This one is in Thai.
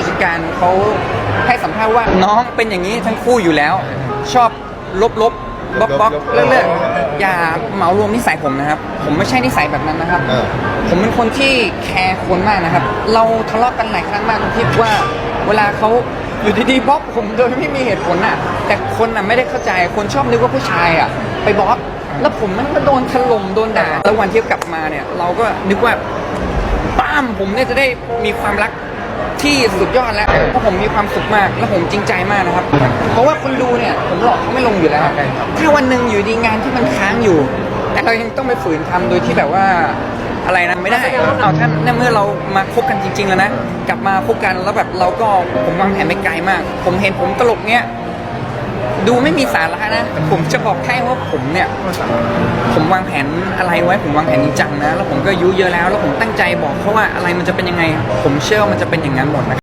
ผู้จัดการเขาให้สัมภาษณ์ว่าน้องเป็นอย่างนี้ทั้งคู่อยู่แล้ว ชอบลบลบๆบล็อกบล็อกเลิกเลิกอย่าเหมารวมนิสัยผมนะครับ ผมไม่ใช่นิสัยแบบนั้นนะครับเออผมเป็นคนที่แคร์คนมากนะครับ เราทะเลาะกันหลายครั้งมากตรงที่ว่า เวลาเขาอยู่ดีๆบล็อกผมโดยไม่มีเหตุผลอะ แต่คนอะไม่ได้เข้าใจคนชอบนึกว่าผู้ชายอะ ไปบล็อกแล้วผมมันก็โดนถล่มโดนด่าแล้ววันที่กลับมาเนี่ย เราก็นึกว่าป้ามผมเนี่ยจะได้มีความรัก ที่สุดยอดแล้วเพราะผมมีความสุขมากและผมจริงใจมากนะครับ เพราะว่าคนดูเนี่ยผมหลอกเขาไม่ลงอยู่แล้วถ้าวันหนึ่งอยู่ดีงานที่มันค้างอยู่ แต่เรายังต้องไปฝืนทำโดยที่แบบว่าอะไรนะไม่ได้เอาท่านในเมื่อเรามาคบกันจริง ๆ แล้วนะ กลับมาคบกันแล้วแบบเราก็ผมวางแผนไปไกลมาก ผมเห็นผมตลกเนี้ย ดูไม่มีสาระนะ ผมจะบอกแค่ว่าผมเนี่ย ผมวางแผนอะไรไว้ ผมวางแผนจริงจังนะ แล้วผมก็อายุเยอะแล้ว แล้วผมตั้งใจบอกเขาว่าอะไรมันจะเป็นยังไง ผมเชื่อว่ามันจะเป็นอย่างนั้นหมดนะ